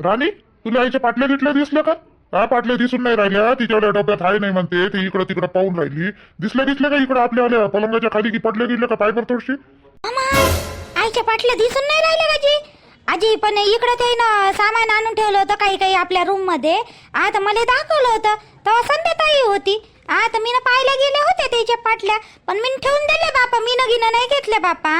राणी तुला आईच्या पाटल्या गिटल्या दिसल्या का? हा पाटल्या दिसून नाही राहिल्या तिच्यावाल्या डब्यात आहे नाही म्हणते ती इकडं तिकडं पाहून राहिली. दिसल्या दिसल्या का इकडं आपल्या आल्या? पलंगाच्या खाली की पाटल्या गिटल्या का पाय पर थोडीशी आईच्या पाटल्या दिसून नाही राहिल्या का जी आजी पण इकडे ते ना सामान आणून ठेवलं होतं काही काही आपल्या रूममध्ये. आता मला दाखवलं होतं तेव्हा संध्याताई होती. आता मी पाहायला गेले होते त्याच्या पाटल्या. पण मी ठेवून दिल्या बापा. मी गिनं नाही घेतल्या बापा.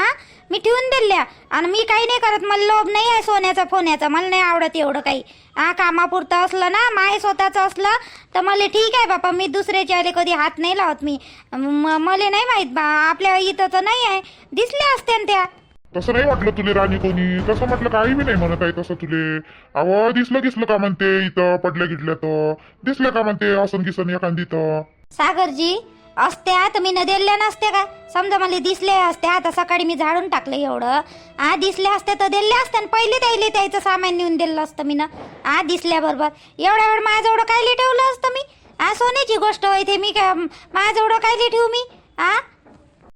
मी ठेवून दिल्या. आणि मी काही नाही करत. मला लोभ नाही आहे सोन्याचा फोन्याचा. मला नाही आवडत एवढं काही. हा कामापुरतं असलं ना माय स्वतःचं असलं तर मला ठीक आहे बापा. मी दुसऱ्याच्या आले कधी हात नाही लावत मी. मला नाही माहीत बा. आपल्या इथं तर नाही आहे. दिसल्या असत्या त्या. तसं नाही वाटलं तुले राणी कोणी. तसं म्हटलं काही बी नाही म्हणत आहे तसं तुले. अव दिसलं दिसलं का म्हणते इथं पडल्या गिटल्या तर. दिसलं का म्हणते असं किसन एखादी तर सागरजी असत्या तर मी न दिल्या नसत्या का? समजा मला दिसले असत्या आता सकाळी मी झाडून टाकलं एवढं. आ दिसले असते तर दिले असते आणि पहिले द्यायले त्याचं सामान नेऊन दिलं असतं मी ना आ दिसल्याबरोबर. एवढ्या वेळ माझ्याजवळ कायले ठेवलं असतं मी? आ सोन्याची गोष्ट होय ते मी काय माझ्याजवळ कायले ठेवू मी? आ?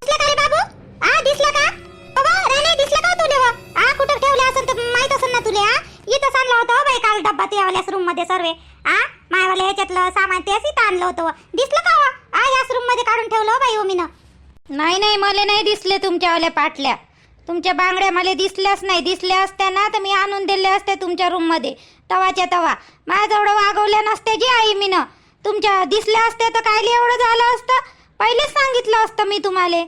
दिसलं का रे बाबू? आ दिसलं का? बाबा राणे, दिसलं का तुले आ कुठं ठेवलं असेल तर माहीत असेल ना तुले आ? इथं आणलं होतं हो बाई काल डब्बा ते वाल्याच रूममध्ये सर्वे. आ त्याच्यातलं सामान ते इथं आणलं होतं. दिसलं का व? आ याच रूममध्ये काढून ठेवलं हो बाई मी नाही नाही मला नाही दिसले तुमच्यावाल्या पाटल्या. तुमच्या बांगड्या मला दिसल्याच नाही. दिसल्या असत्या ना तर मी आणून दिल्या असत्या तुमच्या रूममध्ये. तवाच्या तवा. माझ्याजवळ वागवल्या नसत्या जी आई मीनं. तुमच्या दिसल्या असत्या तर काय एवढं झालं असतं? पहिलेच सांगितलं असतं मी तुम्हाला.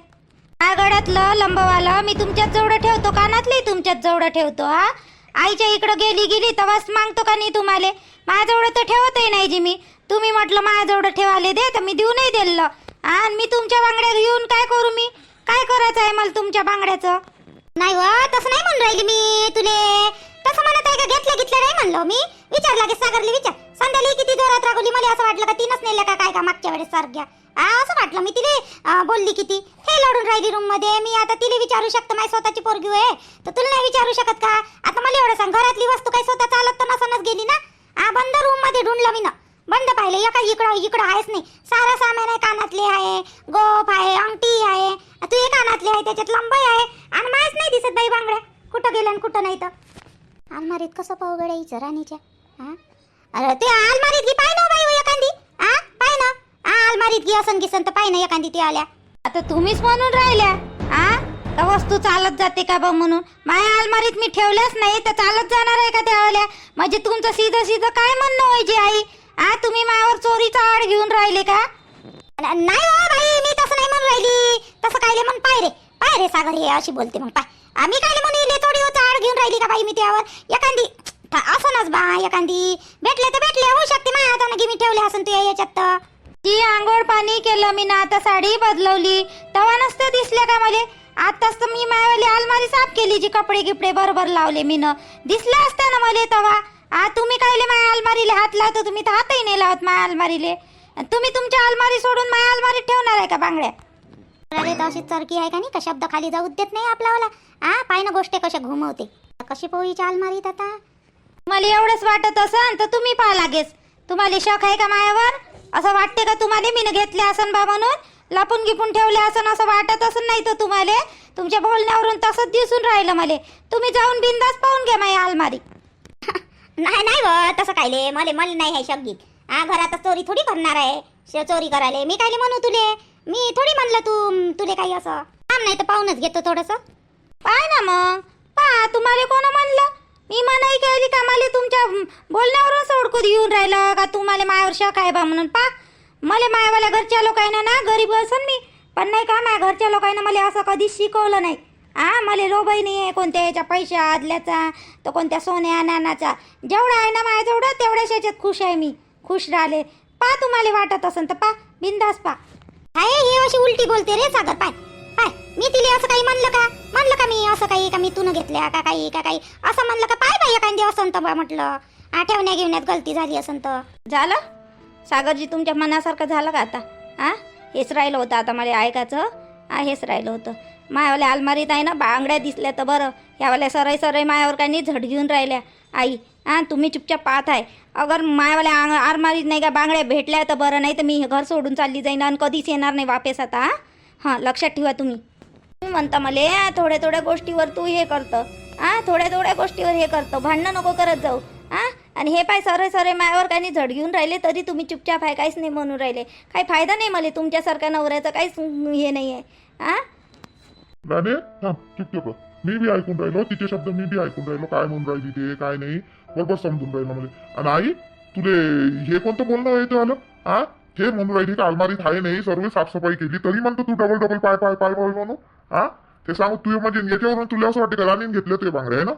आगडातलं लंबवालं मी तुमच्याच जवळ ठेवतो कानातले तुमच्याच जवळ ठेवतो हा? आईच्या इकडं गेली गेली तवाच मागतो का नाही तुम्हाला? माझ्याजवळ तर ठेवतही नाही जी मी तुम्ही म्हटलं माझ्याजवळ ठेवाले दे तर मी देऊ नाही दिलं. आणि मी तुमच्या बांगड्या घेऊन काय करू मी? काय करायचं आहे मला तुमच्या बांगड्याचं? नाही व तसं नाही म्हणून राहिली मी तुले. तसं म्हणत आहे का घेतलं घेतलं नाही म्हणलो मी? विचारला की सागरले विचार. संध्याली किती जोरात रागवली मला असं वाटलं का तीनच नेल्या का काय का मागच्या वेळेस सारख्या? असं वाटलं मी तिले बोलली किती. हे लढून राहिली रूममध्ये मी आता तिला विचारू शकतो माझी स्वतःची पोरगी आहे. तर तुला नाही विचारू शकत का? आता मला एवढं सांग घरातली वस्तू काही स्वतः चालत तर नसनच गेली ना? आ बंद रूममध्ये ढूंढलं मी ना. बंद पाहिले एका इकडं इकडं आहेच नाही. सारा सामान आहे कानातले आहे गोफ आहे अंगठी आहे. तू हे कानातले आहे त्याच्यात लंबाई आहे. आणि माहीत नाही दिसत बाई बांगड्या. कुठं गेल्या आणि कुठं नाही तर. अलमारीत कसं पाहू गड्या हिचं राणीच्या हा अरे ते अलमारीत घे पाय ना हो बाई हो एखादी. हा पाय ना. हा अलमारीत घे असन गिसन तर पाय ना एखादी ती आल्या. आता तुम्हीच म्हणून राहिल्या. हा का वस्तू चालत जाते का बा म्हणून? माझ्या अलमारीत मी ठेवल्याच नाही तर चालत जाणार आहे का त्या आल्या? म्हणजे तुमचं सीधं सीधं काय म्हणणं व्हायची आई? हा तुम्ही माझ्यावर चोरीचा आड घेऊन राहिले का? नाही हो बाई मी तसं नाही म्हणून राहिली. तसं कायले म्हण पाय रे पाय रे सागर हे अशी बोलते मग पाय. आम्ही कायले म्हणून इले थोडी होता आड घेऊन राहिली का बाई मी त्यावर? एखादी असनच बा एखादी. भेटले तर भेटले होऊ शकते माझ्या हाताने की मी ठेवले असन तू याच्यात तर. ती आंघोळ पाणी केलं मी ना आता साडी बदलवली. तवा नसतं दिसल्या का मले? आताच तर मी मायावाली अलमारी साफ केली जी कपडे गिपडे बरोबर लावले मी न दिसलं असतं ना मले तवा. आ तुम्ही कायले माझ्या अलमारीले हात लावतो? तुम्ही तर हातही नाही लावत माझ्या अलमारीले. तुम्ही तुमच्या अलमारी सोडून माझ्या अलमारीत ठेवणार आहे का बांगड्या? अरे तर अशी चरकी आहे का नाही? का शब्द खाली जाऊ देत नाही आपल्याला आ पाय ना गोष्टी कशा घुमवते? कशी पोळीच्या अलमारीत आता? मला एवढंच वाटत असन तर तुम्ही पाहा लागेच. तुम्हाला शक आहे का मायावर? असं वाटते का तुम्हाला? मी घेतले असन बा म्हणून? लपून गिपून ठेवले असन असं वाटत असन नाही तर तुम्हाला? तुमच्या बोलण्यावरून तसंच दिसून राहिलं मला. तुम्ही जाऊन बिंदास पाहून घ्या माझी अलमारी नाही नाही व तसं कायले. मले मला नाही आहे शब्दीत. हा घरात चोरी थोडी करणार आहे. श- चोरी करायला. मी कायले म्हणू तुले? मी थोडी म्हणलं तू तुले काही असं. काम नाही तर पाहूनच घेतो थोडस. पाय ना मग. पा तुम्हाला कोण म्हणलं? मी मनाई केली का मला तुमच्या बोलण्यावरून सोडकून येऊन राहिलं? का तुम्हाला मायावर शक आहे बा म्हणून? पा मला मायावाल्या घरच्या लोकांना ना गरीब असन मी. पण नाही का माझ्या घरच्या लोकांना मला असं कधीच शिकवलं नाही. हा मला लोभही नाही आहे कोणत्या याच्या पैशा आदल्याचा तर कोणत्या सोन्या नानाचा. जेवढा आहे ना माझ्याजवळ तेवढ्याच याच्यात खुश आहे मी. खुश राहिले. पा तुम्हाला वाटत असन तर पा. बिंदास पा. काय हे अशी उलटी बोलते रे सागर. पाय पाय. मी तिला असं काही म्हणलं का? म्हणलं का मी असं काही का मी तुनं घेतल्या का काही का काही? असं म्हणलं का? पाय बाई एखादी असंत तर बा म्हटलं. आठवण्या घेण्यात गलती झाली असंत तर. झालं? सागरजी तुमच्या मनासारखं झालं का आता? हा? हेच राहिलं होतं आता मला ऐकायचं. हा हेच राहिलं होतं. मायावाल्या अलमारीत आहे ना बांगड्या दिसल्या तर बरं. ह्यावाल्या सरई सरई मायावर काही नाही झड घेऊन राहिल्या. आई हां तुम्ही चुपचाप पाहत आहे. अगर मायावाल्या आंग- अलमारीत नाही का बांगड्या भेटल्या तर बरं नाही तर मी हे घर सोडून चालली जाईन आणि कधीच येणार नाही वापस आता हां? हां लक्षात ठेवा तुम्ही. तुम्ही म्हणता मले थोड्या थोड्या गोष्टीवर तू हे करतं. हां थोड्या थोड्या गोष्टीवर हे करतं. भांडणं नको करत जाऊ. हां? आणि हे पाय सरे सरे मायावर काही झड घेऊन राहिले तरी तुम्ही चुपचाप आहे काहीच नाही म्हणून राहिले. काही फायदा नाही मला तुमच्यासारख्या नवऱ्याचं काहीच हे नाही आहे. आ? राणे थांब चुपचाप रहा. मी बी ऐकून राहिलो तिचे शब्द मी बी ऐकून राहिलो. काय म्हणून राहिली ते काय नाही बरोबर समजून राहिलं मला. आणि आई तुले हे कोणतं बोलणं आहे ते आलं? हा हे म्हणून राहिली का अलमारीत आहे नाही सर्व साफसफाई केली तरी म्हणतो तू डबल डबल पाय पाय पाय पाय म्हणून. हा ते सांगू तू म्हणजे याच्यावरून तुला असं वाटतं का राणीने घेतलं ते बांगडे आहे ना?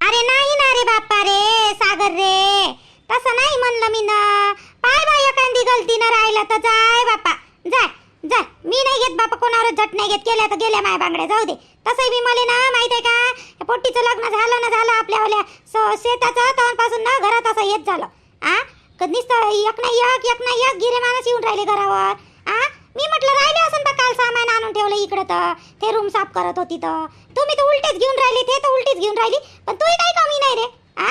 अरे नाही ना रे बाप्पा रे. सागर रे. तसं नाही म्हणलं मी ना. पाय बाय एखादी गलतीनं राहिलं तर जाय बाप्पा. जाय जाय. मी नाही घेत बापा कोणावर झट नाही घेत. केल्या तर गेल्या माय बांगड्या जाऊ दे. तसंही मी मला ना माहीत आहे का? या पोट्टीचं लग्न झालं ना झालं आपल्यावाल्या स- शेताचं तेव्हापासून ना घरात असं येत झालं. आ? कधीच एक ना एक एक ना एक गिरे माणूस येऊन राहिले घरावर. आ? मी म्हटलं राहिले असं तर काल सामान आणून ठेवलं इकडं तर. ते रूम साफ करत होती तर. तुम्ही तर उलटेच घेऊन राहिली ते तर उलटीच घेऊन राहिली. पण तूही काही कमी नाही रे. आ?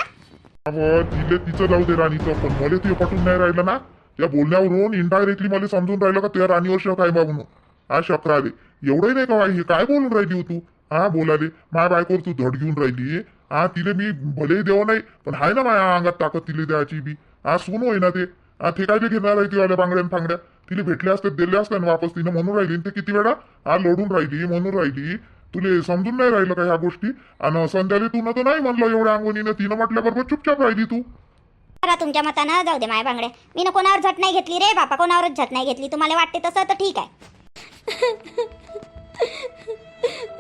अहो तिले तिचं जाऊ दे राणीचं पण मला ते पटून नाही राहिलं ना. या बोलण्यावरून इनडायरेक्टली मला समजून राहिलं का त्या राणीवर शक आहे बा म्हणून हा शक राहिले एवढंही नाही का हे काय बोलून राहिली हो तू? हा बोलाले. माय बायकोवर तू धड घेऊन राहिली. हा तिले मी भले देव नाही पण हाय ना माया अंगात ताकद तिले द्यायची बी. हा सून होय ना ते. हा ते काय बी घेणार आहे ती वाल्या बांगड्या फांगड्या? तिला भेटले असते दिले असते वापस तिने म्हणून राहिली ते किती वेळा? हा लोडून राहिली म्हणून राहिली. तुले समजून नाही राहिलं का ह्या गोष्टी? आणि संध्याकाळी तू न तर नाही म्हणलं एवढ्या अंगोनीनं तिनं म्हटल्याबरोबर चुपचाप राहिली तू. करा तुमच्या मतानं जाऊ दे माय बांगड्या मी ना कोणावर झट नाही घेतली रे बापा कोणावरच झट नाही घेतली. तुम्हाला वाटते तसं तर ठीक आहे.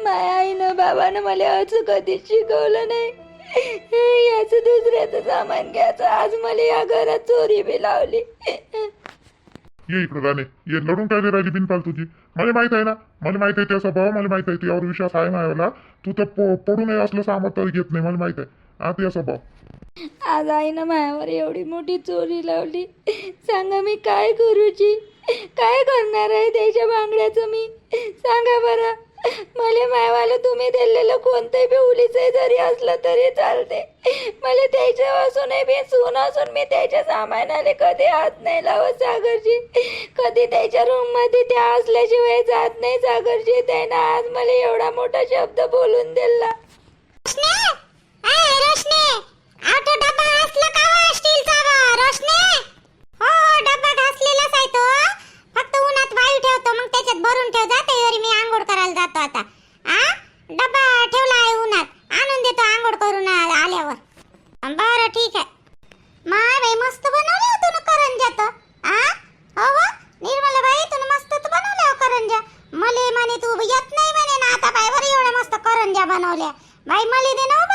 माझ्या आईनं बाबानं मला असं कधीच शिकवलं नाही. याचं दुसऱ्याचं सामान घ्यायचं. आज मला या घरात चोरी बी लावली. ये इकडं राणे. ये लढून काय दे राहिली बिनपाल तुझी मला माहीत आहे ना मला माहिती आहे त्या स्वभाव मला माहिती आहे तुझ्यावर विश्वास आहे माझ्याला तू तर पो पडू नये असलं सामत घेत नाही मला माहिती आहे. हा तुझ्या स्वभाव. आज आईनं मायावर एवढी मोठी चोरी लावली. सांगा मी काय करूची? काय करणार आहे त्याच्या बांगड्याचं मी? सांगा बरं. मला मायवाला तुम्ही दिलेलं कोणतंही बी उलीचं जरी असलं तरी चालते मला त्याच्या असूनही बी सून असून मी त्याच्या सामानाला कधी हात नाही लावत सागरजी. कधी त्याच्या रूममध्ये त्या असल्याशिवाय जात नाही सागरजी. त्यानं आज मला एवढा मोठा शब्द बोलून दिला. डब्बा घासलेलाच आहे तो फक्त उन्हात वाळू ठेवतो मग त्याच्यात भरून ठेव जाते घरी मी आंघोळ करायला जातो आता. आ? डब्बा ठेवला आहे उन्हात आणून देतो आंघोळ करून आल्यावर. बरं ठीक आहे. माय बाई मस्त बनवले होतो ना करंजा तर. आ? हो निर्मला बाई तू मस्त तू बनवल्या हो करंजा मले म्हणे तू येत नाही म्हणे ना आता बाई बरं एवढ्या मस्त करंजा बनवल्या. बाई मले दे ना हो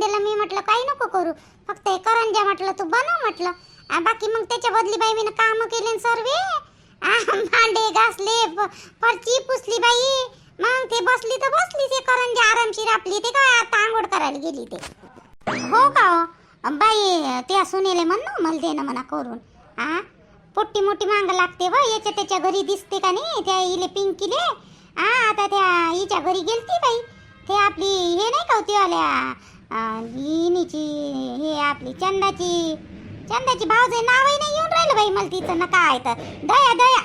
दिलं मी म्हटलं काही नको करू. फक्त हे करंजा म्हटलं तू बनव म्हटलं. आ, बाकी मग त्याच्या बदली बाई मी कामं केले सर्वे. आ, भांडे घासले फ- फरची पुसली बाई. मग ते बसली तर बसली ते करंजा आरामशीर आपली ते काय आता आंघोळ करायला गेली ते? हो का हो? बाई त्या सुनेले म्हण ना मला देणं म्हणा करून. आ पोट्टी मोठी मांग लागते व याच्या त्याच्या घरी दिसते का नाही त्या इले पिंकीले? आ आता त्या हिच्या घरी गेलती बाई. ते आपली हे नाही का होती आल्या इनीची हे आपली चंदाची. चंदाची भावजे नावही नाही येऊन राहिलं बाई मला तिचं ना काय तर. दया दया.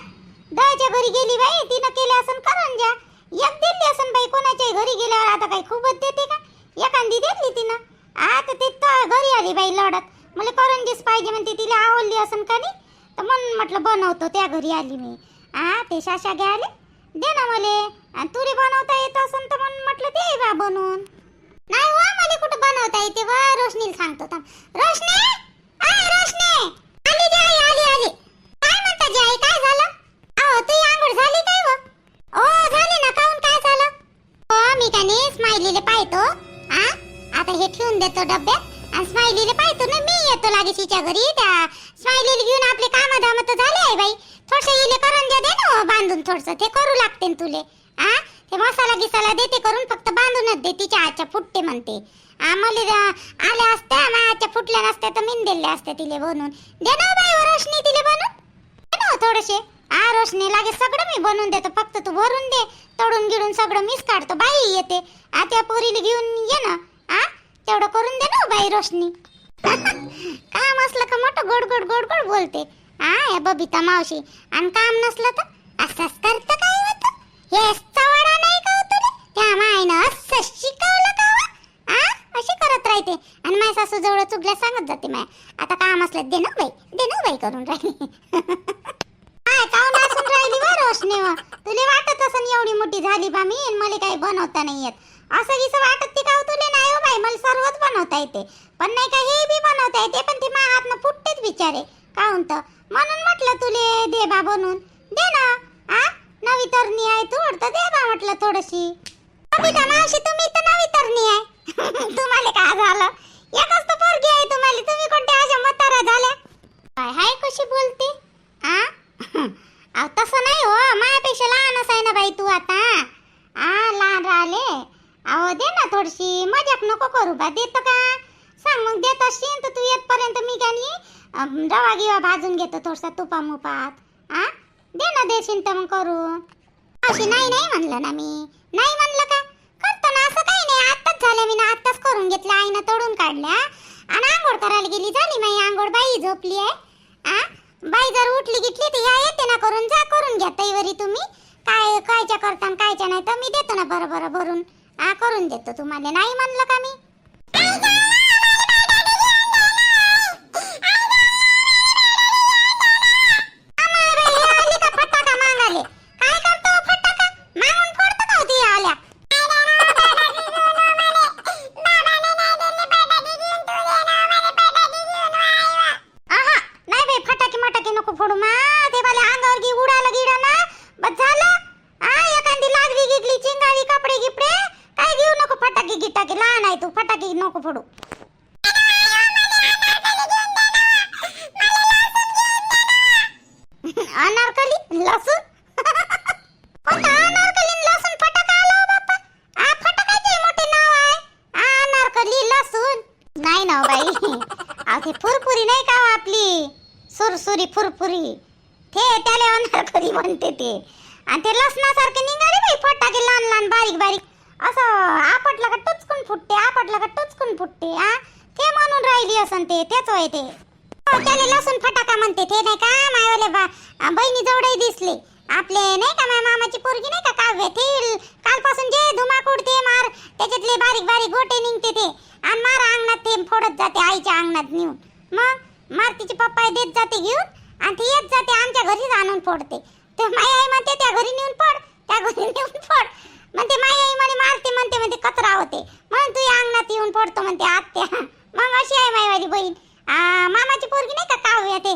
दयाच्या घरी गेली बाई तिनं केले करून करंजा एक दिली असन बाई कोणाच्या घरी गेल्यावर आता काही खूपच देते का? एखादी देतली तिनं. आता ते तर घरी आली बाई लढत. मला करंजीच पाहिजे म्हणते तिला आवडली असन का नाही? तर म्हणून म्हटलं बनवतो त्या घरी आली मी. आ ते शाशा घ्यायले दे ना मले. आणि तुरी बनवता येत असं तर म्हणून म्हटलं दे बा बनवून. नाही वा मला कुठं बनवता येते वा रोशनी सांगतो थांब. रोशने? आय रोशनी! आली जी आई आली आली. काय म्हणता जी आई काय झालं? अहो तू आंघोळ झाली काय व ओ झाली ना काऊन काय झालं? हो मी का नाही स्माइलीले पाहतो. आ? आता हे ठेवून देतो डब्यात. आणि स्माइलीले पाहतो ना मी येतो लागेच हिच्या घरी. त्या स्माइलीले घेऊन आपले काम धाम तर झाले आहे बाई. थोडस इले करून दे ना हो, बांधून थोडस. ते करू लागते तुले. आ? ते मसाला गिसाला देते करून फक्त बांधूनच दे तिच्या आजच्या फुटते म्हणते. आम्हाला आल्या असत्या माझ्या फुटल्या नसत्या तर मीन दिल्या असत्या तिले बनवून दे ना हो बाई रोशनी तिले बनवून हो रोशनी लागे सगळं मी बनवून देतो फक्त तू भरून दे. तोडून गिडून सगळं मीच काढतो बाई येते. आ त्या पोरीला घेऊन ये ना. आ तेवढं करून दे ना हो बाई रोशनी. काम असलं का मोठं गोड गोड गोड गोड बोलते. आ या बबिता मावशी. आणि काम नसलं तर असंच करतं काय होतं हे वाडा नाही का तुले त्या मायनं असं शिकवलं का हो? आ? अशी करत राहते. आणि माझ्या सासू जवळ चुकल्या सांगत जाते माय. आता काम असलं दे ना बाई. दे ना बाई करून राहिली. काय काऊन असून राहिली वा रोशनी व? तुले वाटत असं एवढी मोठी झाली बा मी? आणि मला काही बनवता नाही येत. असं गिसं वाटत ती का तुले नाही हो बाई मला सर्वच बनवता येते. पण नाही का हे बी बनवता येते पण ते माझ्या हातनं फुटतेच बिचारे. काऊन तर? म्हणून म्हटलं तुले दे बा बनून दे ना. आ? नवी तरणी आहे तू तर दे बा म्हटलं थोडीशी. कविता मावशी? तुम्ही तर नवी तरणी आहे. तुम्हाला काय झालं? एकच तर पोरगी आहे तुम्हाला. तुम्ही कोणत्या अशा म्हातारा झाल्या? काय हाय कशी बोलते? आ? अहो तसं नाही हो. माझ्यापेक्षा लहानच आहे ना बाई तू आता. आ लहान राहिले? अहो दे ना थोडीशी. मजाक नको करू बा. देतो का? सांग मग देत असशील तर तू येतपर्यंत मी काय रवा गिवा भाजून घेतो थोडसा तुपा मुपात आ? दे ना देशील तर मग करू. अशी नाही नाही म्हणलं ना मी. नाही म्हणलं का? करतो ना असं काही नाही. आत्ताच झालं मी ना आत्ताच करून घेतलं आईनं तोडून काढल्या. आणि आंघोळ करायला गेली. झाली माई आंघोळ. बाई झोपली आहे. आ? बाई जर उठली गिटली तर ह्या येते ना करून. जा करून घ्या तैवरी तुम्ही. काय कायच्या करता कायच्या नाही तर मी देतो ना बरं बरं भरून. आ करून देतो तुम्हाला. नाही म्हणलं का मी? फुरफुरी फुरफुरी. ते त्याला अनारकली म्हणते ते? आणि ते लसणासारखे निघाले बाई फटाके लहान लहान बारीक बारीक. असं आपटलं का टुचकून फुटते आपटलं का टुचकून फुटते आ? ते म्हणून राहिली असन ते तेच होय ते. हो, त्याला लसूण फटाका म्हणते ते नाही का? मायवाले बा बहिणी जवळही दिसले. आपले नाही का माझ्या मामाची पोरगी नाही का काव्य? ते कालपासून जे धुमाक उडते मार त्याच्यातले बारीक बारीक गोटे निघते ते. आणि मार अंगणात ते फोडत जाते आईच्या अंगणात नेऊन. मग? मारतीचे पप्पा देत जाते घेऊन. आणि ती येत जाते आमच्या घरीच आणून फोडते. तर माई आई म्हणते त्या घरी नेऊन फोड त्या घरी नेऊन फोड. म्हणते माई आई म्हणे मारते म्हणते म्हणते कचरा होते. म्हणून तू अंगणात येऊन फोडतो म्हणते आत्या. मग अशी आहे माईवाली बहीण. मामाची पोरगी नाही का काव्य ते?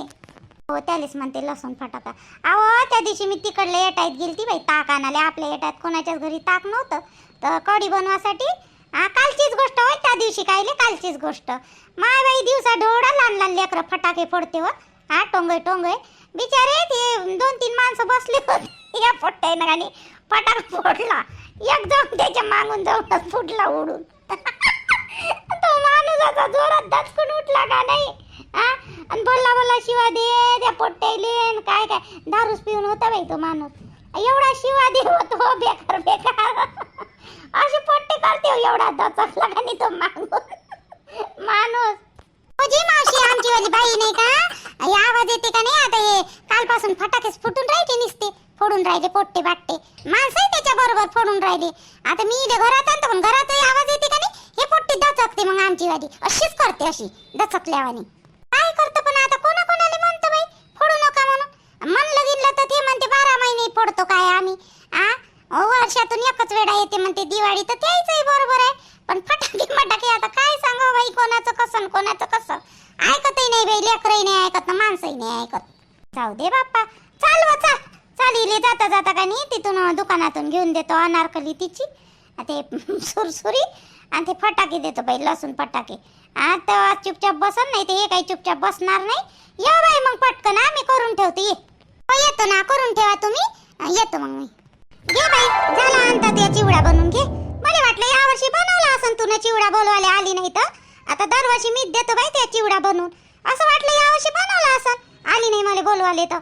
हो त्यालेच म्हणते लसूण फटाका. अहो त्या दिवशी मी तिकडल्या येटायत गेलती बाई ताक आणाले आपल्या येटात कोणाच्याच घरी ताक नव्हतं. तर कढी बनवासाठी हा कालचीच गोष्ट होय त्या दिवशी कायले कालचीच गोष्ट. माय बाई दिवसा ढोडा लहान लहान लेकरं फटाके फोडते व हा टोंगय टोंगय. बिचारे ते दोन तीन माणसं बसले होते. या पोट्ट्यानं आणि फटाका फोडला. एक जाऊन त्याच्या मागून जाऊनच फुटला उडून. तो माणूस असा जोरात दचकून उठला का नाही? हा? आणि बोलला बोलला शिवा दे त्या पोट्ट्याले काय काय? दारूच पिऊन होता बाई तो माणूस. एवढा शिवा दे होतो बेकार बेकार. अशी पट्टी करते हो एवढा दचकला का नाही तो माणूस माणूस. जी मावशी आमची वाली बाई नाही का? हे आवाज येते का नाही? आता हे कालपासून फटाकेच फुटून राहिले निसते. फोडून राहिले पोट्टे बाट्टे. माणसं त्याच्या बरोबर फोडून राहिले. आता मी इथे घरात आणतो पण घरात आवाज येते का नाही? हे पोट्टी दचकते मग आमची वाली. अशीच करते अशी दचकल्यावानी काय करतो पण आता कोणा कोणाला म्हणतो बाई फोडू नका म्हणून म्हणलं गेलं तर ते म्हणते बारा महिने फोडतो काय आम्ही आ अहो, वर्षातून एकच वेळा येते गाडी तर त्याच बरोबर आहे. पण फटाके फटाके आता काय सांगा बाई कोणाचं कसं कोणाचं कसं? ऐकतही नाही बाई लेकरही नाही ऐकत ना माणसंही नाही ऐकत. जाऊ दे बाप्पा. चाल वा चाल. चालीले जाता जाता का नाही तिथून दुकानातून घेऊन देतो अनारकली तिची. ते सुरसुरी आणि ते फटाके देतो बाई लसूण फटाके. आता चुपचाप बसन नाही ते हे काही चुपचाप बसणार नाही. या बाई मग पटकन आम्ही करून ठेवतो ये. हो, येतो ना करून ठेवा तुम्ही. येतो मग मी. घे बाई झाला आणतात या चिवडा बनवून घे. मला वाटलं यावर्षी बनवला असं तू चिवडा बोलवायला आली नाही तर. आता दरवर्षी मीच देतो बाई त्या चिवडा बनवून. असं वाटलं यावर्षी बनवला असं. आली नाही मला बोलवाले तर.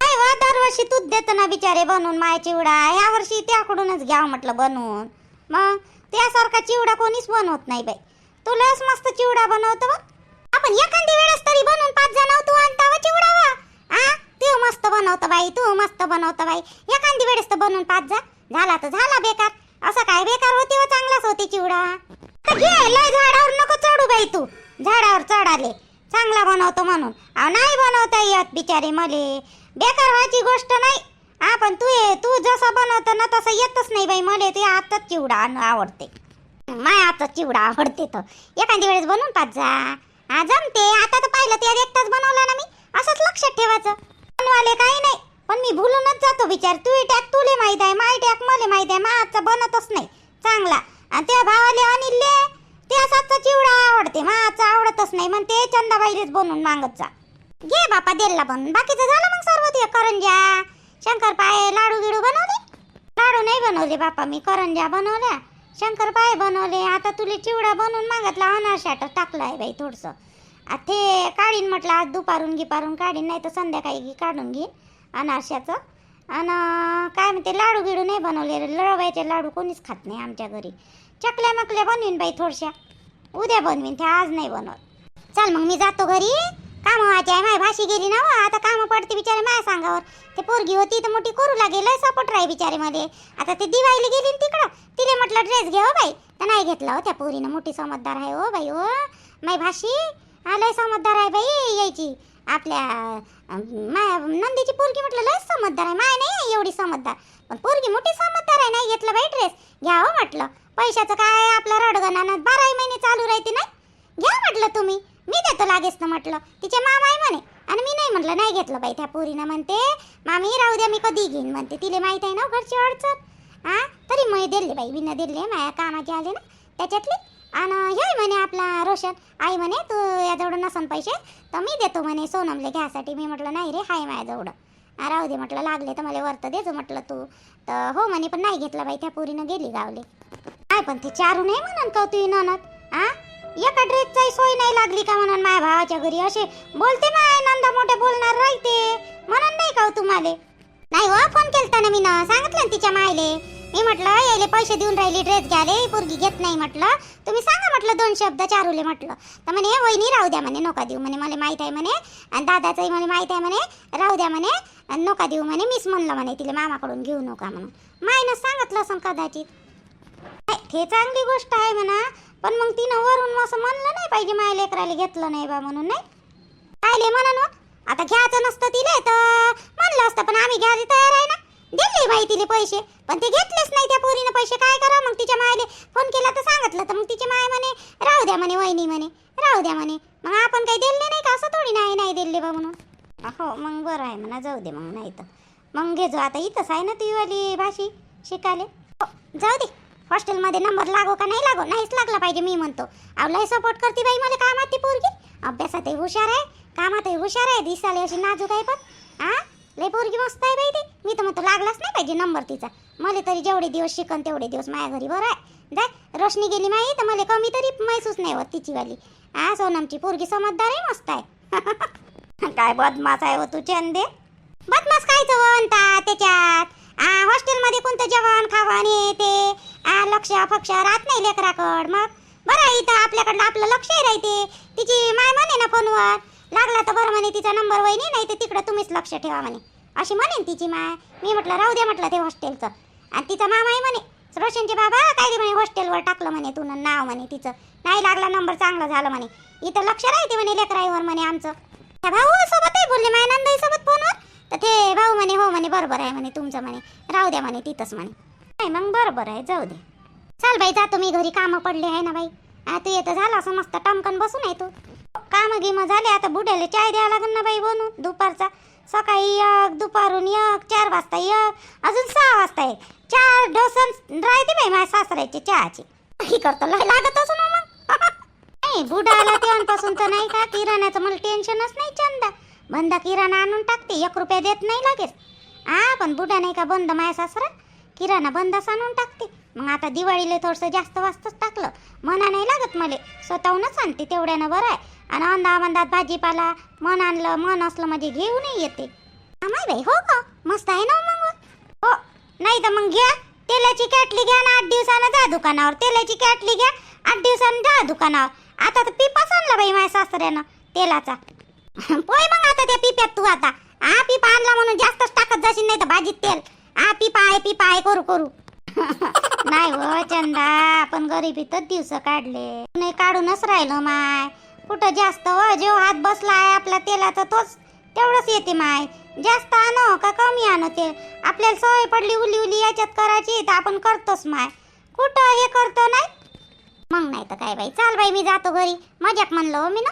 काय व दरवर्षी तूच देतो ना बिचारे बनवून माय चिवडा. या वर्षी त्याकडूनच घ्याव म्हटलं बनवून. मग त्यासारखा चिवडा कोणीच बनवत नाही बाई. तुलाच लयच मस्त चिवडा बनवतो बघ. आपण एखादी वेळेस तरी बनवून पाच जण तू आणता व चिवडा वा. आ? तू मस्त बनवतो बाई तू मस्त बनवतो बाई. एखादी वेळेस तर बनवून पाच जा झाला तर झाला बेकार. असं काय बेकार होती व चांगलाच होती चिवडा? तर घे लय झाडावर नको चढू बाई तू. झाडावर चढाले. चांगला बनवतो म्हणून. अहो नाही बनवता येत बिचारे मले. बेकार व्हायची गोष्ट नाही. आपण तू ये तू जसं बनवतो ना तसं येतच नाही बाई मले. ते आताच चिवडा आवडते. माय आता चिवडा आवडते तर एखादी वेळेस बनवून पाच जा. हा जमते. आता तर पाहिलं ते एकटाच बनवला ना मी. असंच लक्षात ठेवायचं. बनवाले काही नाही. पण मी भुलूनच जातो विचार. तू टॅक तुले माहीत आहे माय टॅक मला माहीत आहे मा आजचा बनतच नाही. चांगला. आणि त्या भावाले अनिलले ते असाच चिवडा आवडते मा आजचा आवडतच नाही. मग ते चंदाबाईलेच बनवून मागत जा. घे बापा देलला बनवून. बाकीचं झालं मग सर्व ते करंज्या. पाय लाडू गिडू बनवले? लाडू नाही बनवले बापा मी करंज्या बनवल्या. शंकर पाय बनवले. आता तुले चिवडा बनवून मागतला अनारशाट टाकला आहे बाई थोडंसं. ते काढीन म्हटलं आज दुपारून गिपारून काढीन नाही तर संध्याकाळी घे काढून घेईन अनारशाचं आणि काय म्हणते लाडू बिडू नाही बनवले रव्याचे लाडू कोणीच खात नाही आमच्या घरी. चकल्या मकल्या बनवीन बाई थोडशा उद्या बनवीन त्या आज नाही बनवत. चल मग मी जातो घरी. काम व्हायचे आहे माय भाशी गेली ना हो, आता काम पडते बिचारे माया सांगावर. ते पोरगी होती तर मोठी करू लागेल सपोर्ट राही बिचारे मध्ये. आता ते दिवाळीला गेली तिकडं. तिने म्हटलं ड्रेस घे हो बाई. तर नाही घेतला हो त्या पोरीनं. मोठी समजदार आहे हो बाई हो. माय भाशी आलंय समजदार आहे बाई यायची. आपल्या माया नंदीची पोरगी म्हटलं लय समजदार आहे. माय नाही आहे एवढी समजदार. पण पोरगी मोठी समजदार आहे नाही घेतलं बाई ड्रेस घ्या हो म्हटलं. पैशाचं काय आपलं रडगणानं बाराही महिने चालू राहते नाही घ्या म्हटलं तुम्ही. मी देतो लागेच ना म्हटलं. तिचे मामा आहे म्हणे. आणि मी नाही म्हटलं नाही घेतलं बाई त्या पोरीनं म्हणते. मामी राहू द्या मी कधी घेईन म्हणते. तिले माहीत आहे ना हो घरची अडचण. हा तरी मी दिली बाई विनं दिली माझ्या कामाचे आले ना. त्याच्यातली आणि हे म्हणे आपला रोशन आई म्हणे तू याजवळ नसन पैसे तर मी देतो म्हणे सोनमले घ्यासाठी. मी म्हटलं नाही रे हाय माझ्याजवळ राहू दे म्हटलं लागले तर मला वरतं देजो म्हटलं तू. तर हो म्हणे पण नाही घेतलं बाई त्या पोरीनं गेली गावले. काय पण ते चारू नाही म्हणून का तू ननद? आ एका ड्रेसचाही सोय नाही लागली का म्हणून माझ्या भावाच्या घरी? असे बोलते माय नंदा मोठे बोलणार राहते. म्हणून नाही का हो तू तुम्हाला नाही हो फोन केलता ना मी ना सांगितलं ना तिच्या मायले. मी म्हटलं यायले पैसे देऊन राहिली ड्रेस घ्याले पोरगी घेत नाही म्हटलं. तुम्ही सांगा म्हटलं दोन शब्द चारूले म्हटलं. तर म्हणे वहिनी राहू द्या म्हणे नका देऊ म्हणे मला माहीत आहे म्हणे. आणि दादाचंही मला माहीत आहे म्हणे राहू द्या म्हणे आणि नका देऊ म्हणे मीच म्हणलं म्हणे तिला मामाकडून घेऊ नका म्हणून. मायनं सांगितलं असं कदाचित. हे चांगली गोष्ट आहे म्हणा पण मग तिनं वरून असं म्हणलं नाही पाहिजे माय लेकराला घेतलं नाही बा म्हणून नाही? कायले म्हणा आता घ्यायचं नसतं तिले तर म्हणलं असतं पण आम्ही घ्यायला तयार आहे ना. दिले बाई तिले पैसे. पण ते घेतलेच नाही त्या पोरीनं पैसे. काय करा मग तिच्या मायले? फोन केला तर सांगितलं तर मग तिची माय म्हणे राहू द्या म्हणे वहिनी म्हणे राहू द्या म्हणे. मग आपण काही दिले नाही का? असं थोडी नाही नाही दिले बा म्हणून. हो मग बरं आहे म्हणा जाऊ दे मग नाही तर. मग घे जो आता इथंच आहे ना ती वाली भाषी शिकाले. हो, जाऊ दे. हॉस्टेलमध्ये नंबर लागो का नाही लागो? नाहीच लागला पाहिजे मी म्हणतो. आवलाही सपोर्ट करते बाई मला कामात ती पोरगी. अभ्यासातही हुशार आहे कामातही हुशार आहे दिसाले अशी नाजूक आहे पण. आ? लय पोरगी मस्त आहे बाई ते. मी तर म्हणतो लागलाच नाही पाहिजे नंबर तिचा. मला तरी जेवढे दिवस शिकन तेवढे दिवस माझ्या घरी बरं आहे. जाय रोशनी गेली माई तर मला कमी तरी महसूस नाही होत तिची वाली. हा सोनमची पोरगी समजदार आहे मस्त आहे. काय बदमास आहे हो तू चंदे? बदमाश कायचं म्हणता त्याच्यात? आ हॉस्टेलमध्ये कोणतं जेवण खावण येते? ते आ लक्ष फक्ष राहत नाही लेकराकड मग? बरं इथं आपल्याकडलं आपलं लक्षही राहते. तिची माय म्हणे ना फोनवर. लागला तर बरं म्हणे तिचा नंबर वहिनी नाही तर तिकडं तुम्हीच लक्ष ठेवा म्हणे. अशी म्हणेन तिची माय. मी म्हटलं राहू दे म्हटलं ते हॉस्टेलचं आणि तिचा मामाही म्हणे रोशनचे बाबा काय रे म्हणे हॉस्टेलवर टाकलं म्हणे तू नाव म्हणे तिचं. नाही लागला नंबर चांगला झालं म्हणे. इथं लक्ष राहते म्हणे लेकराईवर म्हणे आमचं. त्या भाऊ सोबतही बोलले माय नंदाई सोबत फोनवर? तर ते भाऊ म्हणे हो म्हणे बरोबर आहे म्हणे तुमचं म्हणे. राहू द्या म्हणे तिथंच म्हणे. नाही मग बरोबर आहे जाऊ दे. चाल बाई जातो. मी घरी कामं पडले आहे ना बाई. हा तू येतं झालं असं मस्त टमकन बसून आहे तू. कामं गिम झाले आता बुढ्याला चाय द्यावं लागेल ना बाई बनू दुपारचा सकाळी एक दुपारून एक चार वाजता एक अजून सहा वाजता एक. चार डोसन राहते बाई माझ्या सासऱ्याची चहाची. ही करतो लय लागत असं ना मग. नाही बुढाला तेव्हापासून तर नाही का किराण्याचं मला टेन्शनच नाही चंदा. बंद किराणा आणून टाकते एक रुपया देत नाही लागेल हा पण बुढा नाही का बंद माझ्या सासरा किराणा बंदच आणून टाकते. मग आता दिवाळीला थोडंसं जास्त वाजतच टाकलं. मना नाही लागत मला. स्वतःहूनच आणते तेवढ्यानं बरं आहे. आणि अंदा मंदात भाजीपाला मन आणलं मन असलं म्हणजे घेऊनही येते. बाई हो का? मस्त आहे ना मग? हो. नाही तर मग घ्या. तेलाची कॅटली घ्या ना आठ दिवसानं जा दुकानावर. तेलाची कॅटली घ्या आठ दिवसानं जा दुकानावर. आता तर पिपाच आणला बाई माझ्या सासऱ्यानं तेलाचा. पोय मग आता त्या पिप्यात तू आता. हा पिपा आणला म्हणून जास्तच टाकत जाशील नाही तर भाजीत तेल. हा पिपा आहे पिपा आहे करू करू. नाही हो चंदा आपण गरिबीतच दिवस काढले. नाही काढूनच राहिलो माय. कुठं जास्त हो, व जेव हात बसला आहे आपला तेलाचा तोच तेवढंच येते माय. जास्त आणो का कमी आणो ते आपल्याला सवय पडली उली उली याच्यात करायची तर आपण करतोच माय. कुठं हे करतो नाही? मग नाही तर काय बाई चाल बाई मी जातो घरी. मजाक म्हणलं हो मी ना?